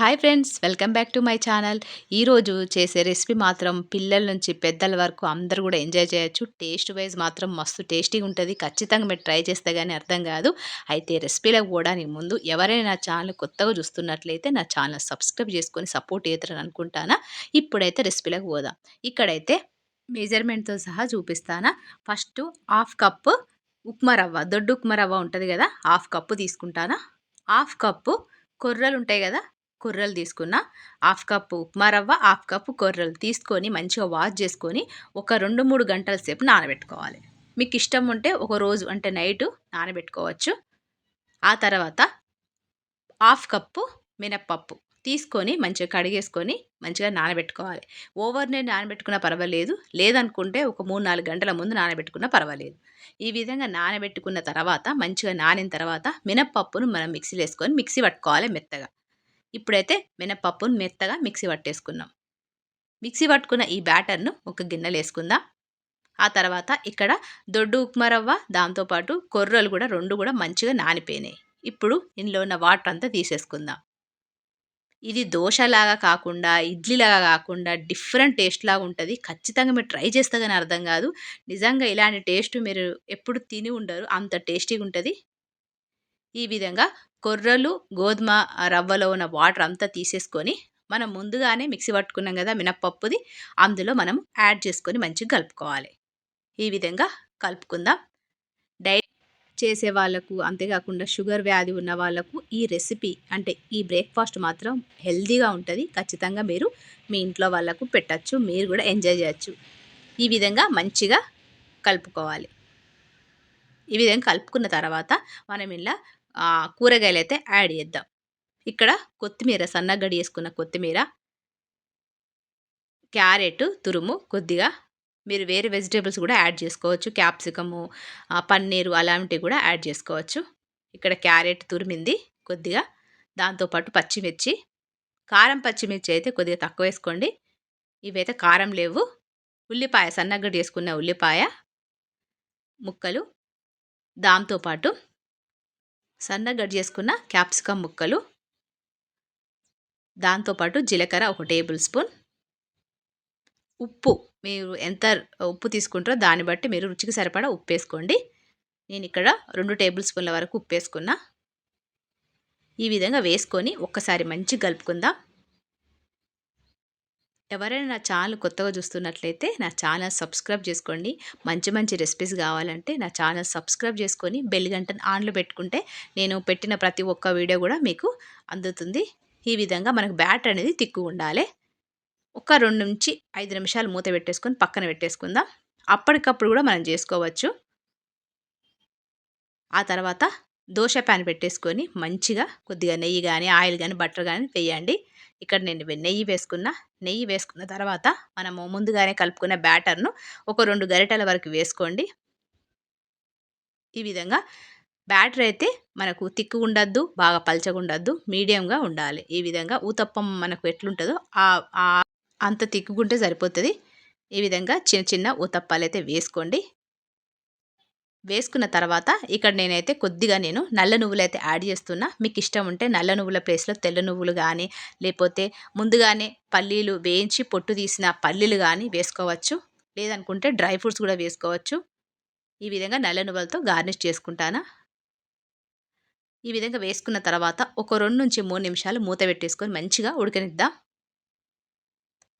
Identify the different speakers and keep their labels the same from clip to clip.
Speaker 1: Hi friends welcome back to my channel ఈరోజు చేసే recipe మాత్రం పిల్లల నుంచి పెద్దల వరకు అందరూ కూడా ఎంజాయ్ చేయొచ్చు. టేస్ట్ వైజ్ మాత్రం మస్తు టేస్టీగా ఉంటుంది. ఖచ్చితంగా మీరు ట్రై చేస్తే కానీ అర్థం కాదు. అయితే రెసిపీలకు పోవడానికి ముందు ఎవరైనా నా ఛానల్ కొత్తగా చూస్తున్నట్లయితే నా ఛానల్ సబ్స్క్రైబ్ చేసుకొని సపోర్ట్ చేస్తారని అనుకుంటానా? ఇప్పుడైతే రెసిపీలకు పోదాం. ఇక్కడైతే మెజర్మెంట్తో సహా చూపిస్తానా. First half cup upma rava దొడ్డు ఉప్మా రవ్వ ఉంటుంది కదా హాఫ్ కప్పు తీసుకుంటానా. హాఫ్ కప్పు కొర్రలు ఉంటాయి కదా కొర్రలు తీసుకున్న హాఫ్ కప్పు ఉప్మా రవ్వ హాఫ్ కప్పు కొర్రలు తీసుకొని మంచిగా వాష్ చేసుకొని ఒక రెండు మూడు గంటల సేపు నానబెట్టుకోవాలి. మీకు ఇష్టం ఉంటే ఒక రోజు అంటే నైట్ నానబెట్టుకోవచ్చు. ఆ తర్వాత హాఫ్ కప్పు మినప్పప్పు తీసుకొని మంచిగా కడిగేసుకొని మంచిగా నానబెట్టుకోవాలి. ఓవర్ నైట్ నానబెట్టుకున్నా పర్వాలేదు. లేదనుకుంటే ఒక మూడు నాలుగు గంటల ముందు నానబెట్టుకున్నా పర్వాలేదు. ఈ విధంగా నానబెట్టుకున్న తర్వాత మంచిగా నానిన తర్వాత మినప్పప్పును మనం మిక్సీలో వేసుకొని మిక్సీ పట్టుకోవాలి మెత్తగా. ఇప్పుడైతే మినపప్పును మెత్తగా మిక్సీ పట్టేసుకున్నాం మిక్సీ పట్టుకున్న ఈ బ్యాటర్ను ఒక గిన్నెలు వేసుకుందాం ఆ తర్వాత ఇక్కడ దొడ్డు ఉప్మా రవ్వ దాంతోపాటు కొర్రలు కూడా రెండు కూడా మంచిగా నానిపోయినాయి. ఇప్పుడు ఇందులో ఉన్న వాటర్ అంతా తీసేసుకుందాం. ఇది దోశలాగా కాకుండా ఇడ్లీలాగా కాకుండా డిఫరెంట్ టేస్ట్ లాగా ఉంటుంది. ఖచ్చితంగా మీరు ట్రై చేస్తే కానీ అర్థం కాదు. నిజంగా ఇలాంటి టేస్ట్ మీరు ఎప్పుడు తిని ఉండరు. అంత టేస్టీగా ఉంటుంది ఈ విధంగా కొర్రలు గోధుమ రవ్వలో ఉన్న వాటర్ అంతా తీసేసుకొని మనం ముందుగానే మిక్సీ పట్టుకున్నాం కదా మినప్పప్పుది అందులో మనం యాడ్ చేసుకొని మంచిగా కలుపుకోవాలి. ఈ విధంగా కలుపుకుందాం. డైట్ చేసే వాళ్ళకు అంతేకాకుండా షుగర్ వ్యాధి ఉన్న వాళ్ళకు ఈ రెసిపీ అంటే ఈ బ్రేక్ఫాస్ట్ మాత్రం హెల్తీగా ఉంటుంది. ఖచ్చితంగా మీరు మీ ఇంట్లో వాళ్ళకు పెట్టచ్చు మీరు కూడా ఎంజాయ్ చేయొచ్చు. ఈ విధంగా మంచిగా కలుపుకోవాలి. ఈ విధంగా కలుపుకున్న తర్వాత మనం ఇలా కూరగాయలు అయితే యాడ్ చేద్దాం. ఇక్కడ కొత్తిమీర సన్నగడి వేసుకున్న కొత్తిమీర క్యారెట్ తురుము కొద్దిగా. మీరు వేరే వెజిటేబుల్స్ కూడా యాడ్ చేసుకోవచ్చు. క్యాప్సికము పన్నీరు అలాంటివి కూడా యాడ్ చేసుకోవచ్చు. ఇక్కడ క్యారెట్ తురిమింది కొద్దిగా. దాంతోపాటు పచ్చిమిర్చి కారం పచ్చిమిర్చి అయితే కొద్దిగా తక్కువ వేసుకోండి. ఇవైతే కారం లేవు. ఉల్లిపాయ సన్నగడ్డ వేసుకున్న ఉల్లిపాయ ముక్కలు. దాంతోపాటు సన్నగా గడ్ చేసుకున్న క్యాప్సికమ్ ముక్కలు. దాంతోపాటు జీలకర్ర ఒక టేబుల్ స్పూన్. ఉప్పు మీరు ఎంత ఉప్పు తీసుకుంటారో దాన్ని బట్టి మీరు రుచికి సరిపడా ఉప్పు వేసుకోండి. నేను ఇక్కడ రెండు టేబుల్ స్పూన్ల వరకు ఉప్పు వేసుకున్నా. ఈ విధంగా వేసుకొని ఒక్కసారి మంచి కలుపుకుందాం. ఎవరైనా నా ఛానల్ కొత్తగా చూస్తున్నట్లయితే నా ఛానల్ సబ్స్క్రైబ్ చేసుకోండి. మంచి మంచి రెసిపీస్ కావాలంటే నా ఛానల్ సబ్స్క్రైబ్ చేసుకొని బెల్ గంటను ఆన్లో పెట్టుకుంటే నేను పెట్టిన ప్రతి ఒక్క వీడియో కూడా మీకు అందుతుంది. ఈ విధంగా మనకు బ్యాటర్ అనేది తిక్కు ఉండాలి. ఒక రెండు నుంచి ఐదు నిమిషాలు మూత పెట్టేసుకొని పక్కన పెట్టేసుకుందాం. అప్పటికప్పుడు కూడా మనం చేసుకోవచ్చు. ఆ తర్వాత దోశ ప్యాన్ పెట్టేసుకొని మంచిగా కొద్దిగా నెయ్యి కానీ ఆయిల్ కానీ బటర్ కానీ వేయండి. ఇక్కడ నేను నెయ్యి వేసుకున్న నెయ్యి వేసుకున్న తర్వాత మనము ముందుగానే కలుపుకున్న బ్యాటర్ను ఒక రెండు గరిటెల వరకు వేసుకోండి. ఈ విధంగా బ్యాటర్ అయితే మనకు తిక్కు ఉండద్దు బాగా పలచగుండద్దు మీడియంగా ఉండాలి. ఈ విధంగా ఊతప్పం మనకు ఎట్లుంటుందో అంత తిక్కుగుంటే సరిపోతుంది. ఈ విధంగా చిన్న చిన్న ఊతప్పాలు అయితే వేసుకోండి. వేసుకున్న తర్వాత ఇక్కడ నేనైతే కొద్దిగా నేను నల్ల నువ్వులు అయితే యాడ్ చేస్తున్నా. మీకు ఇష్టం ఉంటే నల్ల నువ్వుల ప్లేస్లో తెల్ల నువ్వులు కానీ లేకపోతే ముందుగానే పల్లీలు వేయించి పొట్టు తీసిన పల్లీలు కానీ వేసుకోవచ్చు. లేదనుకుంటే డ్రై ఫ్రూట్స్ కూడా వేసుకోవచ్చు. ఈ విధంగా నల్ల నువ్వులతో గార్నిష్ చేసుకుంటానా. ఈ విధంగా వేసుకున్న తర్వాత ఒక రెండు నుంచి మూడు నిమిషాలు మూత పెట్టేసుకొని మంచిగా ఉడకనిద్దాం.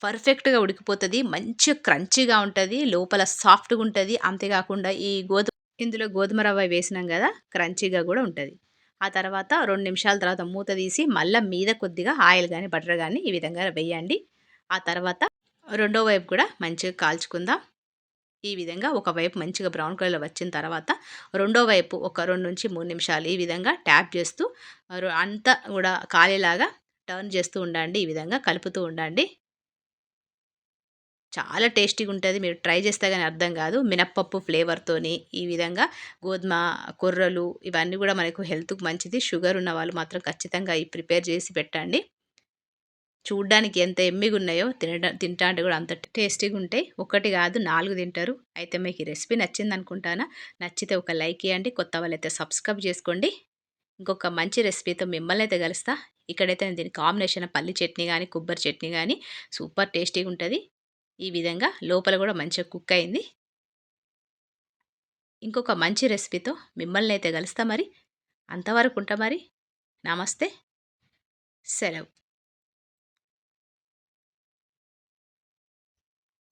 Speaker 1: పర్ఫెక్ట్గా ఉడికిపోతుంది మంచిగా క్రంచీగా ఉంటుంది లోపల సాఫ్ట్గా ఉంటుంది. అంతేకాకుండా ఈ గోధుమ ఇందులో గోధుమ రవ్వ వేసినాం కదా క్రంచీగా కూడా ఉంటుంది. ఆ తర్వాత రెండు నిమిషాల తర్వాత మూత తీసి మళ్ళీ మీద కొద్దిగా ఆయిల్ కానీ బటర్ కానీ ఈ విధంగా వేయండి. ఆ తర్వాత రెండో వైపు కూడా మంచిగా కాల్చుకుందాం. ఈ విధంగా ఒకవైపు మంచిగా బ్రౌన్ కలర్ వచ్చిన తర్వాత రెండో వైపు ఒక రెండు నుంచి మూడు నిమిషాలు ఈ విధంగా ట్యాప్ చేస్తూ అంతా కూడా కాలేలాగా టర్న్ చేస్తూ ఉండండి. ఈ విధంగా కలుపుతూ ఉండండి. చాలా టేస్టీగా ఉంటుంది మీరు ట్రై చేస్తే కానీ అర్థం కాదు. మినప్పప్పు ఫ్లేవర్తోని ఈ విధంగా గోధుమ కొర్రలు ఇవన్నీ కూడా మనకు హెల్త్కి మంచిది. షుగర్ ఉన్న వాళ్ళు మాత్రం ఖచ్చితంగా ఈ ప్రిపేర్ చేసి పెట్టండి. చూడ్డానికి ఎంత ఎమ్మిగా ఉన్నాయో తినడం తింటా అంటే కూడా అంత టేస్టీగా ఉంటాయి ఒకటి కాదు నాలుగు తింటారు. అయితే మీకు ఈ రెసిపీ నచ్చింది అనుకుంటానా నచ్చితే ఒక లైక్ ఇవ్వండి కొత్త వాళ్ళైతే సబ్స్క్రైబ్ చేసుకోండి. ఇంకొక మంచి రెసిపీతో మిమ్మల్ని అయితే కలుస్తా. ఇక్కడైతే నేను దీని కాంబినేషన్ పల్లి చట్నీ కానీ కొబ్బరి చట్నీ కానీ సూపర్ టేస్టీగా ఉంటుంది ఈ విధంగా లోపల కూడా మంచిగా కుక్ అయింది. ఇంకొక మంచి రెసిపీతో మిమ్మల్ని అయితే కలుస్తా మరి. అంతవరకు ఉంటా మరి. నమస్తే. సెలవు.